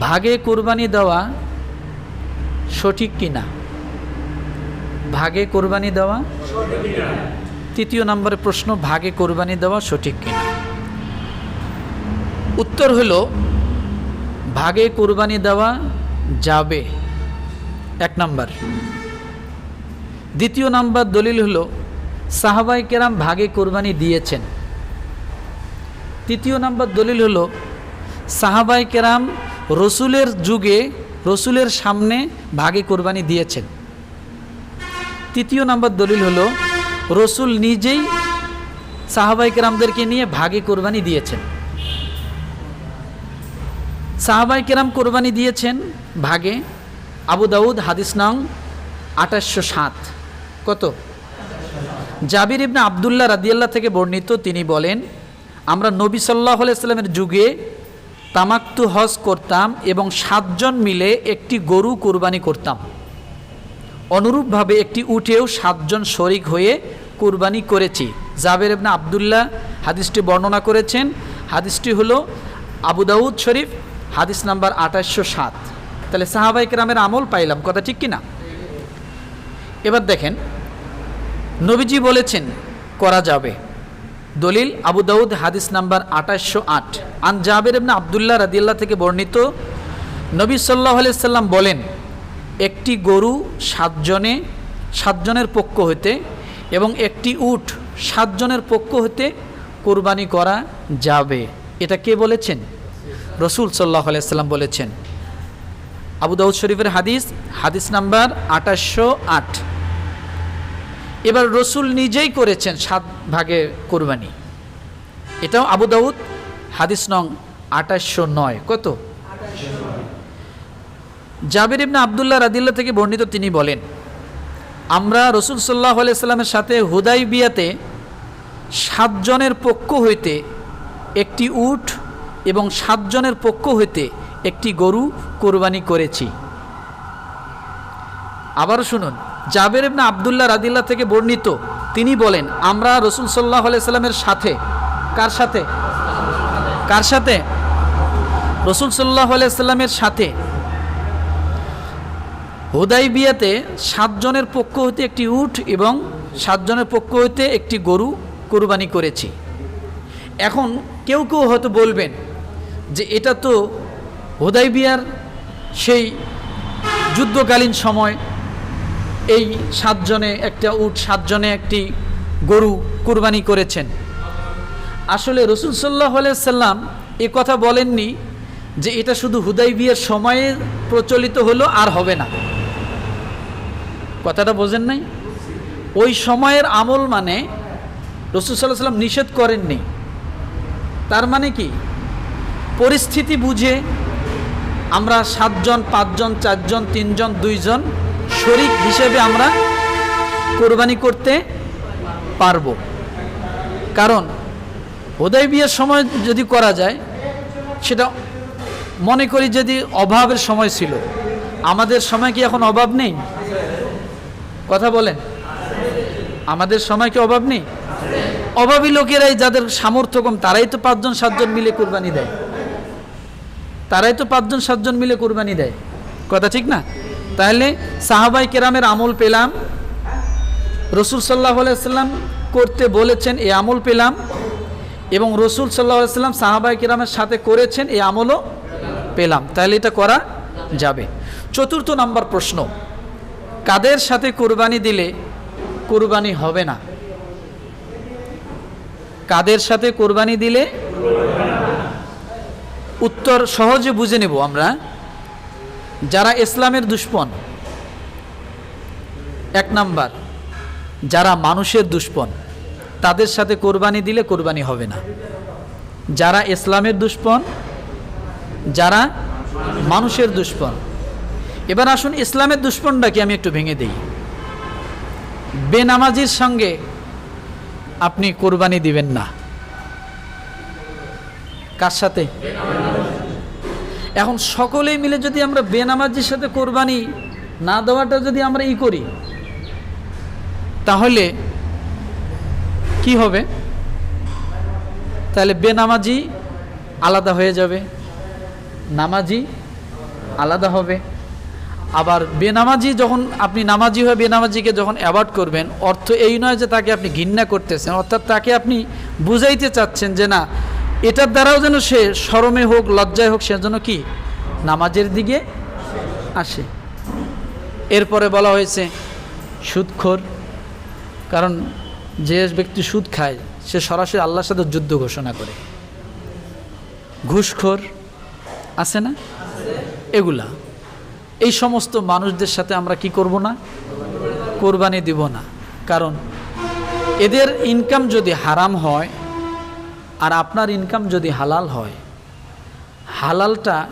ভাগে কোরবানি দেওয়া সঠিক কিনা? ভাগে কোরবানি দেওয়া তৃতীয় নম্বরের প্রশ্ন, ভাগে কোরবানি দেওয়া সঠিক কিনা? উত্তর হলো, ভাগে কোরবানি দেওয়া যাবে। এক নম্বর। দ্বিতীয় নাম্বার দলিল হল, সাহাবাই কেরাম ভাগে কোরবানি দিয়েছেন। তৃতীয় নাম্বার দলিল হল, সাহাবাই কেরাম রসুলের যুগে রসুলের সামনে ভাগে কোরবানি দিয়েছেন। তৃতীয় নাম্বার দলিল হলো, রসুল নিজেই সাহাবাই কেরামদেরকে নিয়ে ভাগে কোরবানি দিয়েছেন। সাহাবাই কেরাম কোরবানি দিয়েছেন ভাগে আবু দাউদ হাদিস নং আঠাশশো সাত। কত? জাবির ইবনা আবদুল্লাহ রাদিয়াল্লাহ থেকে বর্ণিত, তিনি বলেন, আমরা নবী সাল্লাহ সাল্লামের যুগে তামাক্তু হজ করতাম এবং সাতজন মিলে একটি গরু কোরবানি করতাম। অনুরূপভাবে একটি উঠেও সাতজন শরিক হয়ে কুরবানি করেছি। জাবের ইবনে আবদুল্লাহ হাদিসটি বর্ণনা করেছেন। হাদিসটি হলো আবু দাউদ শরীফ, হাদিস নাম্বার আঠাশশো সাত। তাহলে সাহাবাই কেরামের আমল পাইলাম, কথা ঠিক কি না এবার দেখেন, নবীজি বলেছেন, করা যাবে। দলিল আবু দাউদ, হাদিস নাম্বার আঠাশশো আট। আন জাবের ইবনে আবদুল্লাহ রাদিয়াল্লাহ থেকে বর্ণিত, নবী সাল্লাহ সাল্লাম বলেন, একটি গরু সাতজনে, সাতজনের পক্ষ হতে এবং একটি উট সাতজনের পক্ষ হতে কোরবানি করা যাবে। এটা কে বলেছেন? রসুল সাল্লাহ সাল্লাম বলেছেন। আবু দাউদ শরীফের হাদিস হাদিস নাম্বার আঠাশশো আট। এবার রসুল নিজেই করেছেন সাত ভাগে কোরবানি। এটাও আবু দাউদ, হাদিস নং আঠাশশো নয়। কত? জাবির ইবনে আবদুল্লাহ রাদিল্লা থেকে বর্ণিত তিনি বলেন, আমরা রসুল সাল্লাহ সাল্লামের সাথে হুদাই বিয়াতে সাতজনের পক্ষ হইতে একটি উট এবং সাতজনের পক্ষ হইতে একটি গরু কোরবানি করেছি। আবারও শুনুন জাবের ইবনে আবদুল্লাহ রাদিল্লা থেকে বর্ণিত। তিনি বলেন, আমরা রসুল সাল্লাহ সাল্লামের সাথে। কার সাথে? কার সাথে? রসুল সাল্লাহ সাল্লামের সাথে। হুদাই বিয়াতে সাতজনের পক্ষ হইতে একটি উঠ এবং সাতজনের পক্ষ হইতে একটি গরু কোরবানি করেছি। এখন কেউ কেউ হয়তো বলবেন যে এটা তো হুদাই বিয়ার সেই যুদ্ধকালীন সময় এই সাতজনে একটা উট, সাতজনে একটি গরু কুরবানি করেছেন। আসলে রসুল সাল্লাহ সাল্লাম এ কথা বলেননি যে এটা শুধু হুদাই বিয়ের সময়ে প্রচলিত হলো আর হবে না। কথাটা বোঝেন নাই? ওই সময়ের আমল মানে রসুল সাল্লাহ সাল্লাম নিষেধ করেননি। তার মানে কি? পরিস্থিতি বুঝে আমরা সাতজন, পাঁচজন, চারজন, তিনজন, দুইজন শরিক হিসেবে আমরা কোরবানি করতে পারব। কারণ হোদাই বিয়ের সময় যদি করা যায়, সেটা মনে করি যদি অভাবের সময় ছিল। আমাদের সময় কি এখন অভাব নেই? কথা বলেন। আমাদের সময় কি অভাব নেই? অভাবী লোকেরাই যাদের সামর্থ্য কম, তারাই তো পাঁচজন, সাতজন মিলে কোরবানি দেয়। তারাই তো পাঁচজন, সাতজন মিলে কোরবানি দেয়। কথা ঠিক না? তাহলে সাহাবাই কেরামের আমল পেলাম। রসুল সাল্লাহ সাল্লাম করতে বলেছেন এই আমল পেলাম। এবং রসুল সাল্লাহ সাল্লাম সাহাবাই কেরামের সাথে করেছেন এই আমলও পেলাম। তাহলে এটা করা যাবে। চতুর্থ নাম্বার প্রশ্ন, কাদের সাথে কোরবানি দিলে কোরবানি হবে না? কাদের সাথে কোরবানি দিলে? উত্তর সহজে বুঝে নেব আমরা। যারা ইসলামের দুশ্মন। এক নাম্বার, যারা মানুষের দুশ্মন, তাদের সাথে কোরবানি দিলে কোরবানি হবে না। যারা ইসলামের দুশ্মন, যারা মানুষের দুশ্মন। এবার আসুন ইসলামের দুশ্মনটাকে আমি একটু ভেঙে দিই। বেনামাজির সঙ্গে আপনি কোরবানি দিবেন না। কার সাথে? এখন সকলেই মিলে যদি আমরা বেনামাজির সাথে কোরবানি না দেওয়াটা যদি আমরা ই করি, তাহলে কি হবে? তাহলে বেনামাজি আলাদা হয়ে যাবে, নামাজি আলাদা হবে। আবার বেনামাজি যখন আপনি নামাজি হয়ে বেনামাজিকে যখন অ্যাভয়েড করবেন, অর্থ এই নয় যে তাকে আপনি ঘৃণা করতেছেন, অর্থাৎ তাকে আপনি বুঝাইতে চাচ্ছেন যে না এটার দ্বারাও যেন সে শরমে হোক, লজ্জায় হোক, সে যেন কি? নামাজের দিকে আসে। এরপরে বলা হয়েছে, সুদখোর। কারণ যে ব্যক্তি সুদ খায়, সে সরাসরি আল্লাহর সাথে যুদ্ধ ঘোষণা করে। ঘুষখোর আছে না? এগুলা। এই সমস্ত মানুষদের সাথে আমরা কি করব না? কোরবানি দিব না। কারণ এদের ইনকাম যদি হারাম হয় আর আপনার ইনকাম যদি হালাল হয়, হালালটা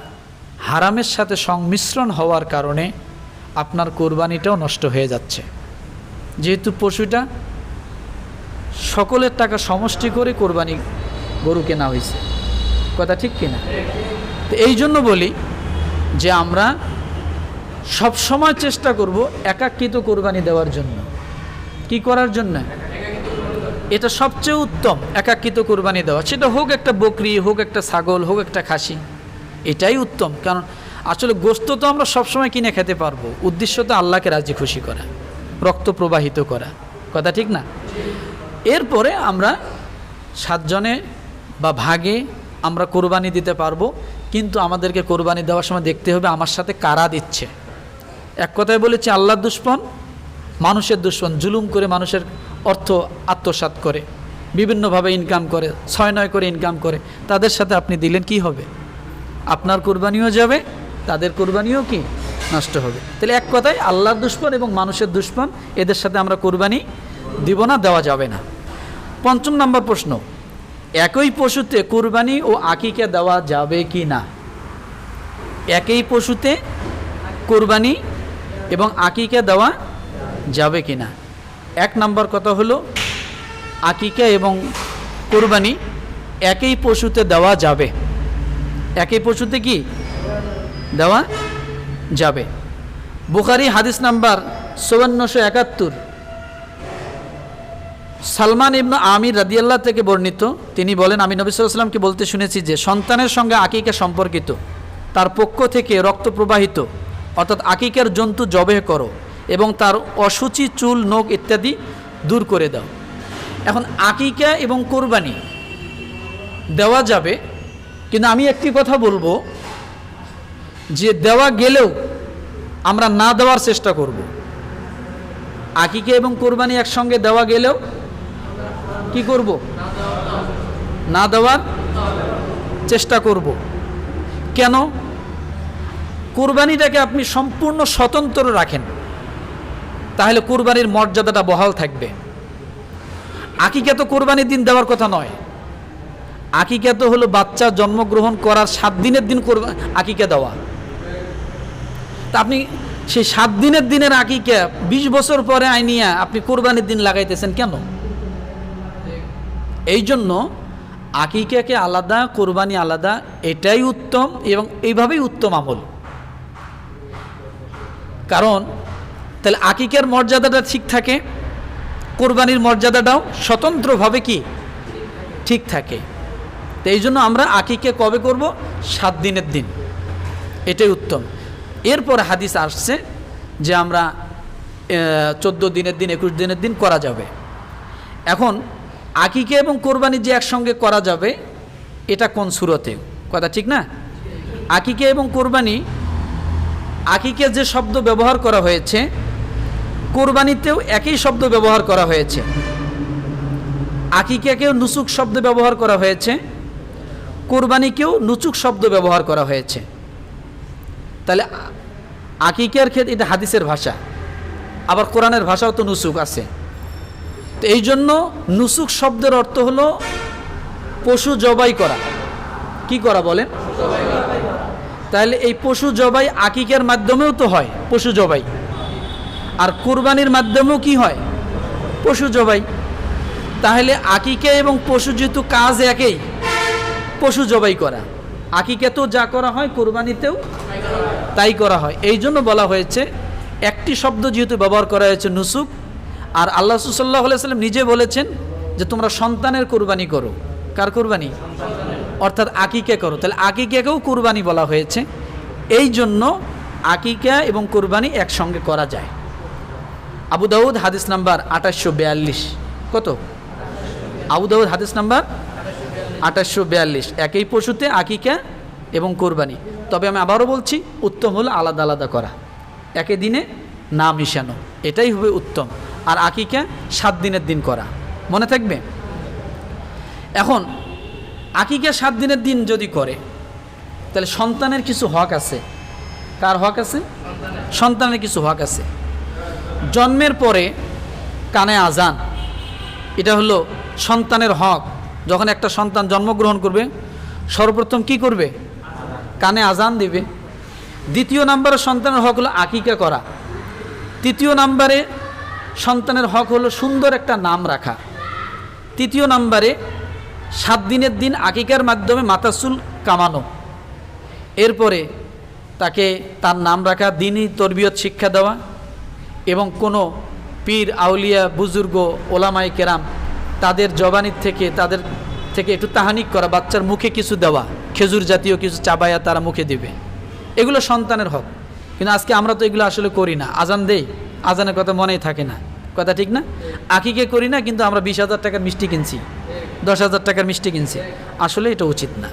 হারামের সাথে সংমিশ্রণ হওয়ার কারণে আপনার কোরবানিটাও নষ্ট হয়ে যাচ্ছে। যেহেতু পশুটা সকলের টাকা সমষ্টি করে কোরবানি গরু কেনা হয়েছে। কথা ঠিক কিনা? তো এই জন্য বলি যে আমরা সব সময় চেষ্টা করব একাকৃত কোরবানি দেওয়ার জন্য। কি করার জন্য? এটা সবচেয়ে উত্তম, একাকৃত কোরবানি দেওয়া। সেটা হোক একটা বকরি, হোক একটা ছাগল, হোক একটা খাসি, এটাই উত্তম। কারণ আসলে গোস্ত তো আমরা সবসময় কিনে খেতে পারব। উদ্দেশ্য তো আল্লাহকে রাজি খুশি করা, রক্ত প্রবাহিত করা। কথা ঠিক না? এরপরে আমরা সাতজনে বা ভাগে আমরা কোরবানি দিতে পারব। কিন্তু আমাদেরকে কোরবানি দেওয়ার সময় দেখতে হবে আমার সাথে কারা দিচ্ছে। এক কথায় বলেছি, আল্লাহর দুশ্মন মানুষের দুশ্মন, জুলুম করে মানুষের অর্থ আত্মসাৎ করে, বিভিন্নভাবে ইনকাম করে, ছয় নয় করে ইনকাম করে, তাদের সাথে আপনি দিলেন কি হবে? আপনার কোরবানিও যাবে, তাদের কোরবানিও কি? নষ্ট হবে। তাহলে এক কথায় আল্লাহর দুশ্মন এবং মানুষের দুশ্মন, এদের সাথে আমরা কোরবানি দিব না, দেওয়া যাবে না। পঞ্চম নম্বর প্রশ্ন, একই পশুতে কোরবানি ও আকিকা দেওয়া যাবে কি না? একই পশুতে কোরবানি এবং আকিকা দেওয়া যাবে কি না? এক নম্বর কথা হলো, আকিকা এবং কোরবানি একই পশুতে দেওয়া যাবে। একই পশুতে কি? দেওয়া যাবে। বুখারি হাদিস নাম্বার চৌয়ান্নশো একাত্তর। সালমান ইবনু আমির রাদিয়াল্লাহ থেকে বর্ণিত, তিনি বলেন, আমি নবী সাল্লামকে বলতে শুনেছি যে, সন্তানের সঙ্গে আকিকা সম্পর্কিত, তার পক্ষ থেকে রক্ত প্রবাহিত, অর্থাৎ আকিকার জন্তু জবে করো। এবং তার অসুচি, চুল, নখ ইত্যাদি দূর করে দাও। এখন আকিকা এবং কোরবানি দেওয়া যাবে, কিন্তু আমি একটি কথা বলব যে দেওয়া গেলেও আমরা না দেওয়ার চেষ্টা করব। আকিকা এবং কোরবানি একসঙ্গে দেওয়া গেলেও কি করব? না দেওয়ার চেষ্টা করব। কেন? কোরবানিটাকে আপনি সম্পূর্ণ স্বতন্ত্র রাখেন। তাহলে কোরবানির মর্যাদাটা বহাল থাকবে। আকিকা তো কোরবানির দিন দেওয়ার কথা নয়। আকিকা তো হলো বাচ্চা জন্মগ্রহণ করার সাত দিনের দিন করবা আকিকা দেওয়া। তা আপনি সেই সাত দিনের দিনের আকিকা বিশ বছর পরে আইনিয়া আপনি কোরবানির দিন লাগাইতেছেন কেন? এই জন্য আকিকাকে আলাদা, কোরবানি আলাদা, এটাই উত্তম এবং এইভাবেই উত্তম আমল। কারণ তাহলে আকিকের মর্যাদাটা ঠিক থাকে? কোরবানির মর্যাদাটাও স্বতন্ত্রভাবে কি? ঠিক থাকে। তো এই জন্য আমরা আকিকে কবে করব? সাত দিনের দিন। এটাই উত্তম। এরপর হাদিস আসছে যে আমরা চোদ্দ দিনের দিন, একুশ দিনের দিন করা যাবে। এখন আকিকে এবং কোরবানি যে একসঙ্গে করা যাবে, এটা কোন সুরতে? কথা ঠিক না? আকিকে এবং কোরবানি, আকিকে যে শব্দ ব্যবহার করা হয়েছে কোরবানিতেও একই শব্দ ব্যবহার করা হয়েছে। আকিকাকেও নুসুক শব্দ ব্যবহার করা হয়েছে। কোরবানিকেও নুচুক শব্দ ব্যবহার করা হয়েছে। তাহলে আকিকার ক্ষেত্রে এটা হাদিসের ভাষা। আবার কোরআনের ভাষাও তো নুসুক আছে। তো এই জন্য নুসুক শব্দের অর্থ হলো পশু জবাই করা। কি করা বলেন? তাহলে এই পশু জবাই আকিকার মাধ্যমেও তো হয়, পশু জবাই। আর কোরবানির মাধ্যমেও কি হয়? পশু জবাই। তাহলে আকিকা এবং পশু যেহেতু কাজ একই, পশু জবাই করা। আকিকাতেও যা করা হয় কোরবানিতেও তাই করা হয়। এই জন্য বলা হয়েছে, একটি শব্দ যেহেতু ব্যবহার করা হয়েছে নুসুক, আর আল্লাহ সুসাল্লাহ সাল্লাম নিজে বলেছেন যে তোমরা সন্তানের কোরবানি করো। কার কোরবানি? অর্থাৎ আকিকে করো। তাহলে আকিকেকেও কোরবানি বলা হয়েছে। এই জন্য আকিকা এবং কোরবানি একসঙ্গে করা যায়। আবু দাউদ, হাদিস নাম্বার আঠাশশো বিয়াল্লিশ। কত? আবু দাউদ, হাদিস নাম্বার আঠাশশো বিয়াল্লিশ। একই পশুতে আকিকা এবং কোরবানি। তবে আমি আবারও বলছি, উত্তম হলো আলাদা আলাদা করা। একে দিনে না মিশানো, এটাই হবে উত্তম। আর আকিকা সাত দিনের দিন করা। মনে থাকবে? এখন, আকিকা সাত দিনের দিন যদি করে, তাহলে সন্তানের কিছু হক আছে। কার হক আছে? সন্তানের কিছু হক আছে। জন্মের পরে কানে আজান। এটা হলো সন্তানের হক। যখন একটা সন্তান জন্মগ্রহণ করবে, সর্বপ্রথম কি করবে? কানে আজান দিবে। দ্বিতীয় নাম্বারে সন্তানের হক হলো আকিকা করা। তৃতীয় নাম্বারে সন্তানের হক হলো সুন্দর একটা নাম রাখা। তৃতীয় নাম্বারে সাত দিনের দিন আকিকার মাধ্যমে মাতাসুল কামানো। এরপরে তাকে তার নাম রাখা, দিনই তরবিয়ত শিক্ষা দেওয়া। এবং কোনো পীর, আউলিয়া, বুজুর্গ ওলামাই কেরাম তাদের জবানির থেকে, তাদের থেকে একটু তাহানিক করা, বাচ্চার মুখে কিছু দেওয়া, খেজুর জাতীয় কিছু চাবায়া তারা মুখে দিবে। এগুলো সন্তানের হক। কিন্তু আজকে আমরা তো এগুলো আসলে করি না। আজান দেই। আজানের কথা মনেই থাকে না। কথা ঠিক না? আকিকে করি না, কিন্তু আমরা বিশ হাজার টাকার মিষ্টি কিনছি। দশ হাজার টাকার মিষ্টি কিনছি। আসলে এটা উচিত না।